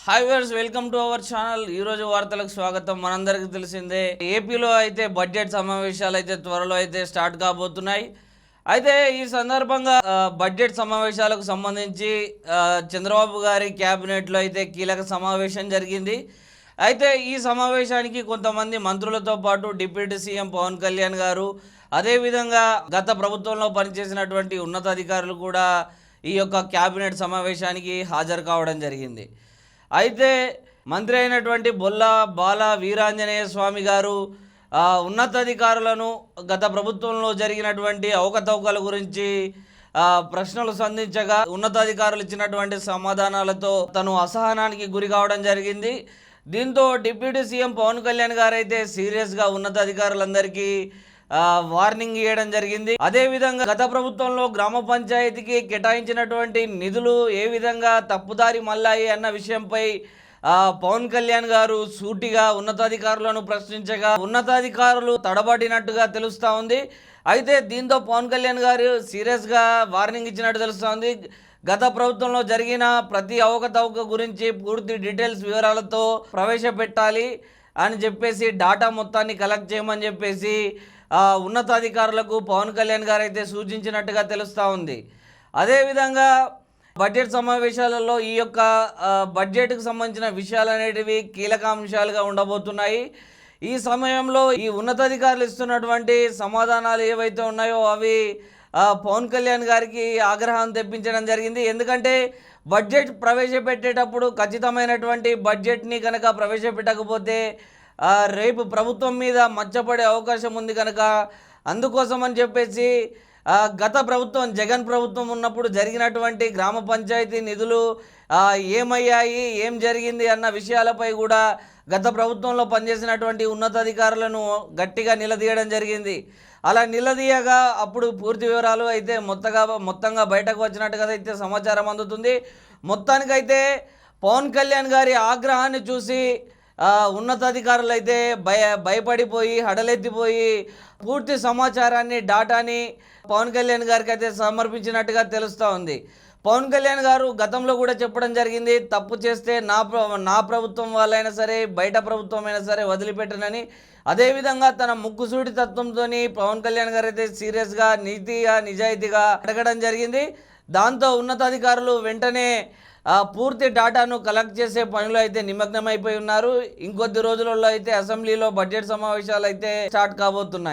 Hi viewers welcome to our channel ఈరోజు వార్తలకు స్వాగతం. మనందరికీ తెలిసిందే ఏపీలో అయితే బడ్జెట్ సమావేశాలు అయితే త్వరలో అయితే స్టార్ట్ కాబోతున్నాయి. అయితే ఈ సందర్భంగా బడ్జెట్ సమావేశాలకు సంబంధించి చంద్రబాబు గారి క్యాబినెట్లో అయితే కీలక సమావేశం జరిగింది. అయితే ఈ సమావేశానికి కొంతమంది మంత్రులతో పాటు డిప్యూటీ సీఎం పవన్ కళ్యాణ్ గారు అదేవిధంగా గత ప్రభుత్వంలో పనిచేసినటువంటి ఉన్నతాధికారులు కూడా ఈ యొక్క క్యాబినెట్ సమావేశానికి హాజరు కావడం జరిగింది. అయితే మంత్రి అయినటువంటి బొల్ల బాల వీరాంజనేయ స్వామి గారు ఉన్నతాధికారులను గత ప్రభుత్వంలో జరిగినటువంటి అవకతవకల గురించి ప్రశ్నలు సంధించగా ఉన్నతాధికారులు ఇచ్చినటువంటి సమాధానాలతో తను అసహనానికి గురి కావడం జరిగింది. దీంతో డిప్యూటీ సీఎం పవన్ కళ్యాణ్ గారు అయితే సీరియస్గా ఉన్నతాధికారులందరికీ వార్నింగ్ ఇవ్వడం జరిగింది. అదే విధంగా గత ప్రభుత్వంలో గ్రామ పంచాయతీకి కేటాయించినటువంటి నిధులు ఏ విధంగా తప్పుదారి మళ్ళాయి అన్న విషయంపై పవన్ కళ్యాణ్ గారు సూటిగా ఉన్నతాధికారులను ప్రశ్నించగా ఉన్నతాధికారులు తడబడినట్టుగా తెలుస్తూ ఉంది. అయితే దీంతో పవన్ కళ్యాణ్ గారు సీరియస్గా వార్నింగ్ ఇచ్చినట్టు తెలుస్తోంది గత ప్రభుత్వంలో జరిగిన ప్రతి అవకతవక గురించి పూర్తి డీటెయిల్స్ వివరాలతో ప్రవేశపెట్టాలి. అని చెప్పేసి డాటా మొత్తాన్ని కలెక్ట్ చేయమని చెప్పేసి ఉన్నతాధికారులకు పవన్ కళ్యాణ్ గారు అయితే సూచించినట్టుగా తెలుస్తూ ఉంది. అదేవిధంగా బడ్జెట్ సమావేశాలలో ఈ యొక్క బడ్జెట్కు సంబంధించిన విషయాలు అనేటివి కీలక అంశాలుగా ఉండబోతున్నాయి. ఈ సమయంలో ఈ ఉన్నతాధికారులు ఇస్తున్నటువంటి సమాధానాలు ఏవైతే ఉన్నాయో అవి పవన్ కళ్యాణ్ గారికి ఆగ్రహం తెప్పించడం జరిగింది. ఎందుకంటే బడ్జెట్ ప్రవేశపెట్టేటప్పుడు ఖచ్చితమైనటువంటి బడ్జెట్ని కనుక ప్రవేశపెట్టకపోతే రేపు ప్రభుత్వం మీద మచ్చపడే అవకాశం ఉంది కనుక అందుకోసం అని చెప్పేసి గత ప్రభుత్వం జగన్ ప్రభుత్వం ఉన్నప్పుడు జరిగినటువంటి గ్రామ పంచాయతీ నిధులు ఏమయ్యాయి ఏం జరిగింది అన్న విషయాలపై కూడా గత ప్రభుత్వంలో పనిచేసినటువంటి ఉన్నతాధికారులను గట్టిగా నిలదీయడం జరిగింది. అలా నిలదీయగా అప్పుడు పూర్తి వివరాలు అయితే మొత్తగా మొత్తంగా బయటకు వచ్చినట్టుగా అయితే సమాచారం అందుతుంది. మొత్తానికైతే పవన్ కళ్యాణ్ గారి ఆగ్రహాన్ని చూసి ఉన్నతాధికారులు అయితే భయ భయపడిపోయి హడలెత్తిపోయి పూర్తి సమాచారాన్ని డాటాని పవన్ కళ్యాణ్ గారికి అయితే సమర్పించినట్టుగా తెలుస్తూ ఉంది. పవన్ కళ్యాణ్ గారు గతంలో కూడా చెప్పడం జరిగింది తప్పు చేస్తే నా ప్ర- నా ప్రభుత్వం వాళ్ళైనా సరే బయట ప్రభుత్వం అయినా సరే వదిలిపెట్టనని. అదేవిధంగా తన ముక్కుసూటి తత్వంతో పవన్ కళ్యాణ్ గారు అయితే సీరియస్గా నీతిగా నిజాయితీగా అడగడం జరిగింది. దాంతో ఉన్నతాధికారులు వెంటనే పూర్తి డాటాను కలెక్ట్ చేసే పనిలో అయితే నిమగ్నమైపోయి ఉన్నారు. ఇంకొద్ది రోజులలో అయితే అసెంబ్లీలో బడ్జెట్ సమావేశాలు అయితే స్టార్ట్ కాబోతున్నాయి.